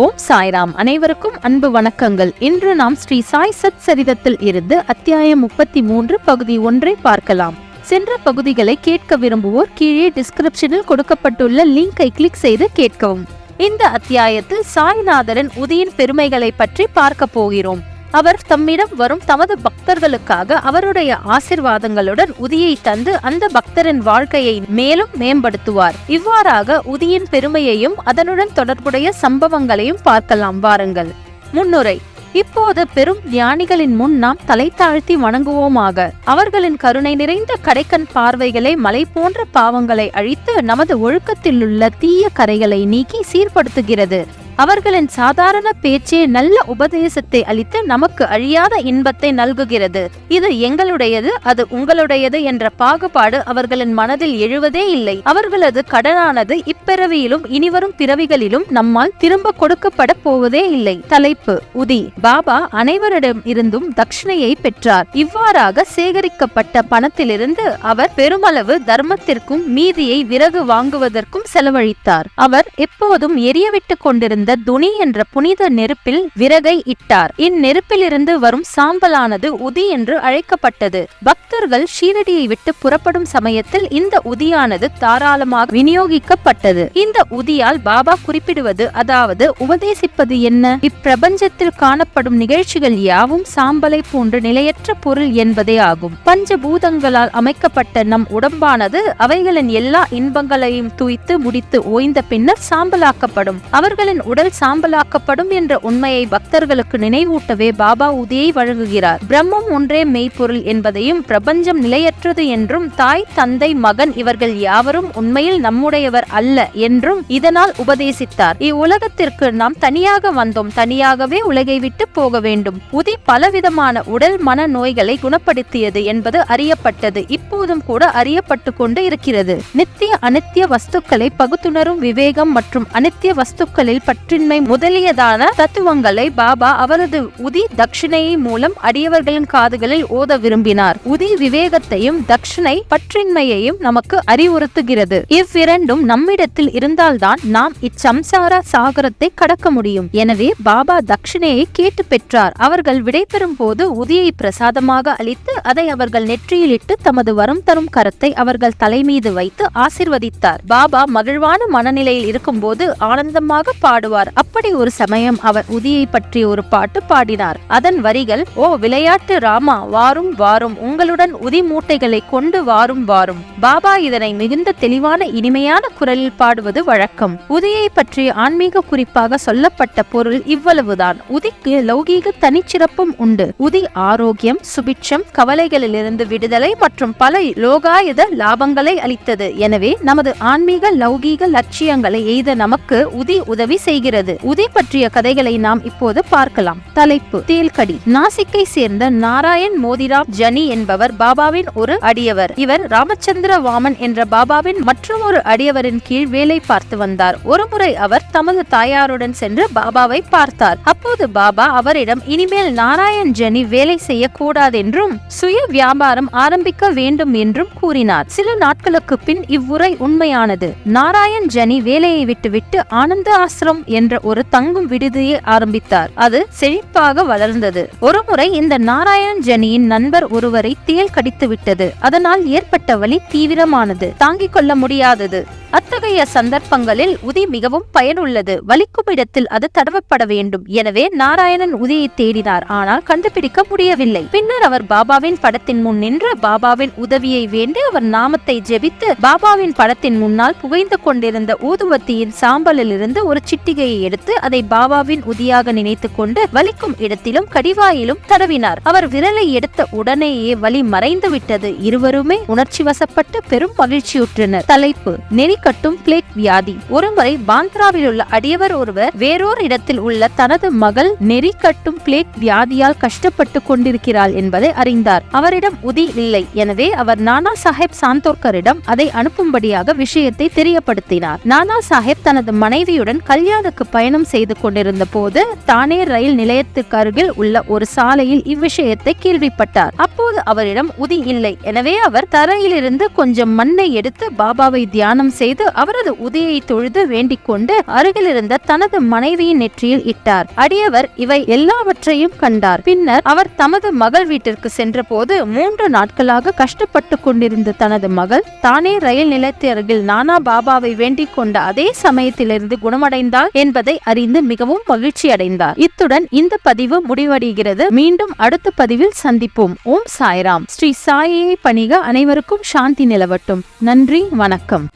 ஓம் சாய்ராம் அனைவருக்கும் அன்பு வணக்கங்கள். இன்று நாம் ஸ்ரீ சாய் சத் சரிதத்தில் இருந்து அத்தியாயம் முப்பத்தி மூன்று பகுதி ஒன்றை பார்க்கலாம். சென்ற பகுதிகளை கேட்க விரும்புவோர் கீழே டிஸ்கிரிப்ஷனில் கொடுக்கப்பட்டுள்ள லிங்கை கிளிக் செய்து கேட்கவும். இந்த அத்தியாயத்தில் சாய்நாதரின் உதியின் பெருமைகளை பற்றி பார்க்க போகிறோம். அவர் தம்மிடம் வரும் தமது பக்தர்களுக்காக அவருடைய ஆசிர்வாதங்களுடன் உதியை தந்து அந்த பக்தரின் வாழ்க்கையை மேலும் மேம்படுத்துவார். இவ்வாறாக உதியின் பெருமையையும் அதனுடன் தொடர்புடைய சம்பவங்களையும் பார்க்கலாம். வாருங்கள். முன்னுரை. இப்போது பெரும் ஞானிகளின் முன் நாம் தலை தாழ்த்தி வணங்குவோமாக. அவர்களின் கருணை நிறைந்த கடைக்கண் பார்வைகளை மலை போன்ற பாவங்களை அழித்து நமது ஒழுக்கத்திலுள்ள தீய கரைகளை நீக்கி சீர்படுத்துகிறது. அவர்களின் சாதாரண பேச்சே நல்ல உபதேசத்தை அளித்து நமக்கு அழியாத இன்பத்தை நல்குகிறது. இது எங்களுடையது அது உங்களுடையது என்ற பாகுபாடு அவர்களின் மனதில் எழுவதே இல்லை. அவர்களது கடனானது இப்பிறவியிலும் இனிவரும் பிறவிகளிலும் நம்மால் திரும்ப கொடுக்கப்பட போவதே இல்லை. தலைப்பு உதி. பாபா அனைவரிடம் இருந்தும் தட்சிணையை பெற்றார். இவ்வாறாக சேகரிக்கப்பட்ட பணத்திலிருந்து அவர் பெருமளவு தர்மத்திற்கும் மீதியை விறகு வாங்குவதற்கும் செலவழித்தார். அவர் எப்போதும் எரியவிட்டுக் கொண்டிருந்த துணி என்ற புனித நெருப்பில் விறகை இட்டார். இந்நெருப்பிலிருந்து வரும் சாம்பலானது உதி என்று அழைக்கப்பட்டது. பக்தர்கள் ஷீரடியை விட்டு புறப்படும் சமயத்தில் இந்த உதியானது தாராளமாக விநியோகிக்கப்பட்டது. இந்த உதியால் பாபா குறிப்பிடுவது அதாவது உபதேசிப்பது என்ன? இப்பிரபஞ்சத்தில் காணப்படும் நிகழ்ச்சிகள் யாவும் சாம்பலை போன்று நிலையற்ற பொருள் என்பதே ஆகும். பஞ்சபூதங்களால் அமைக்கப்பட்ட நம் உடம்பானது அவைகளின் எல்லா இன்பங்களையும் துய்த்து முடித்து ஓய்ந்த பின்னர் சாம்பலாக்கப்படும். அவர்களின் உடல் சாம்பலாக்கப்படும் என்ற உண்மையை பக்தர்களுக்கு நினைவூட்டவே பாபா உதியை வழங்குகிறார். பிரம்மம் ஒன்றே மெய்ப்பொருள் என்பதையும் பிரபஞ்சம் நிலையற்றது என்றும் தாய் தந்தை மகன் இவர்கள் யாவரும் உண்மையில் நம்முடையவர் அல்ல என்றும் இதனால் உபதேசித்தார். இவ்வுலகத்திற்கு நாம் தனியாக வந்தோம் தனியாகவே உலகை விட்டு போக வேண்டும். உதி பலவிதமான உடல் மன நோய்களை குணப்படுத்தியது என்பது அறியப்பட்டது இப்போதும் கூட அறியப்பட்டு கொண்டு இருக்கிறது. நித்திய அனித்திய வஸ்துக்களை பகுத்துணரும் விவேகம் மற்றும் அனித்திய வஸ்துக்களில் பற்றின்மை முதலியதான தத்துவங்களை பாபா அவரது உதி தட்சிணையை மூலம் அடியவர்களின் காதுகளில் ஓத விரும்பினார். உதி விவேகத்தையும் தட்சிணை பற்றின்மையையும் நமக்கு அறிவுறுத்துகிறது. இவ்விரண்டும் நம்மிடத்தில் இருந்தால்தான் நாம் இச்சம்சார சாகரத்தை கடக்க முடியும். எனவே பாபா தட்சிணையை கேட்டு பெற்றார். அவர்கள் விடைபெறும் போது உதியை பிரசாதமாக அளித்து அதை அவர்கள் நெற்றியிலிட்டு தமது வரம் தரும் கரத்தை அவர்கள் தலைமீது வைத்து ஆசிர்வதித்தார். பாபா மகிழ்வான மனநிலையில் இருக்கும்போது ஆனந்தமாக பாடும் பாடுவார். அப்படி ஒரு சமயம் அவர் உதியை பற்றி ஒரு பாட்டு பாடினார். அதன் வரிகள் ஓ விளையாட்டு ராமா வாரும் வாரும் உங்களுடன் உதி மூட்டைகளை கொண்டு வாரும் வாரும். பாபா இதனை மிகுந்த தெளிவான இனிமையான குரலில் பாடுவது வழக்கம். உதியை பற்றி ஆன்மீக குறிப்பாக சொல்லப்பட்ட பொருள் இவ்வளவுதான். உதிக்கு லௌகீக தனிச்சிறப்பும் உண்டு. உதி ஆரோக்கியம் சுபிட்சம் கவலைகளிலிருந்து விடுதலை மற்றும் பல லோகாயுத லாபங்களை அளித்தது. எனவே நமது ஆன்மீக லௌகீக லட்சியங்களை எய்த நமக்கு உதி உதவி செய்கிறது. செய்கிறது. உதை பற்றிய கதைகளை நாம் இப்போது பார்க்கலாம். தலைப்பு தேல்கடி நாசிக்கை சேர்ந்த நாராயண் மோதிராம் ஜனி என்பவர் பாபாவின் ஒரு அடியவர். இவர் ராமச்சந்திர வாமன் என்ற பாபாவின் மற்றும் ஒரு அடியவரின் கீழ் வேலை பார்த்து வந்தார். ஒருமுறை அவர் தமது தாயாருடன் சென்று பாபாவை பார்த்தார். அப்போது பாபா அவரிடம் இனிமேல் நாராயண் ஜனி வேலை செய்யக்கூடாதென்றும் சுய வியாபாரம் ஆரம்பிக்க வேண்டும் என்றும் கூறினார். சில நாட்களுக்கு பின் இவ்வுரை உண்மையானது. நாராயண் ஜனி வேலையை விட்டுவிட்டு ஆனந்த ஆசிரம் என்ற ஒரு தங்கும் விடுதியை ஆரம்பித்தார். அது செழிப்பாக வளர்ந்தது. ஒருமுறை இந்த நாராயணன் ஜனியின் நண்பர் ஒருவரை தேல் கடித்து விட்டது. அதனால் ஏற்பட்ட வலி தீவிரமானது. தாங்கிக் கொள்ள முடியாதது. அத்தகைய சந்தர்ப்பங்களில் உதி மிகவும் பயனுள்ளது. வலிக்கும் இடத்தில் அது தடவப்பட வேண்டும். எனவே நாராயணன் உதியை தேடினார். ஆனால் கண்டுபிடிக்க முடியவில்லை. பின்னர் அவர் பாபாவின் படத்தின் முன் நின்று பாபாவின் உதவியை வேண்டி அவர் நாமத்தை ஜெபித்து பாபாவின் படத்தின் முன்னால் புகைந்து கொண்டிருந்த ஊதுவத்தியின் சாம்பலிலிருந்து ஒரு மாளிகையை எடுத்து அதை பாபாவின் உதியாக நினைத்து கொண்டு வலிக்கும் இடத்திலும் கடிவாயிலும் தடவினார். அவர் விரலை எடுத்த உடனேயே வலி மறைந்து விட்டது. இருவருமே உணர்ச்சி வசப்பட்டு பெரும் மகிழ்ச்சியுற்றனர். தலைப்பு நெறிகட்டும் பிளேக் வியாதி. ஒருமுறை பாந்த்ராவில் உள்ள அடியவர் ஒருவர் வேறொரு இடத்தில் உள்ள தனது மகள் நெறி கட்டும் பிளேக் வியாதியால் கஷ்டப்பட்டு கொண்டிருக்கிறாள் என்பதை அறிந்தார். அவரிடம் உதி இல்லை. எனவே அவர் நானா சாஹேப் சாந்தோர்கரிடம் அதை அனுப்பும்படியாக விஷயத்தை தெரியப்படுத்தினார். நானா சாஹேப் தனது மனைவியுடன் கல்யாண ரயிலுக்கு பயணம் செய்து கொண்டிருந்த போது தானே ரயில் நிலையத்துக்கு அருகில் உள்ள ஒரு சாலையில் இவ்விஷயத்தை கேள்விப்பட்டார். அப்போது அவரிடம் உதி இல்லை. எனவே அவர் தரையிலிருந்து கொஞ்சம் மண்ணை எடுத்து பாபாவை தியானம் செய்து அவரது உதியை தொழுது வேண்டிக் கொண்டு அருகில் இருந்த தனது மனைவியின் நெற்றியில் இட்டார். அடியவர் இவை எல்லாவற்றையும் கண்டார். பின்னர் அவர் தமது மகள் வீட்டிற்கு சென்ற போது மூன்று நாட்களாக கஷ்டப்பட்டு கொண்டிருந்த தனது மகள் தானே ரயில் நிலையத்து அருகில் நானா பாபாவை வேண்டிக் கொண்ட அதே சமயத்திலிருந்து குணமடைந்தால் என்பதை அறிந்து மிகவும் மகிழ்ச்சி அடைந்தார். இத்துடன் இந்த பதிவு முடிவடைகிறது. மீண்டும் அடுத்த பதிவில் சந்திப்போம். ஓம் சாய்ராம். ஸ்ரீ சாயை பணிக அனைவருக்கும் சாந்தி நிலவட்டும். நன்றி வணக்கம்.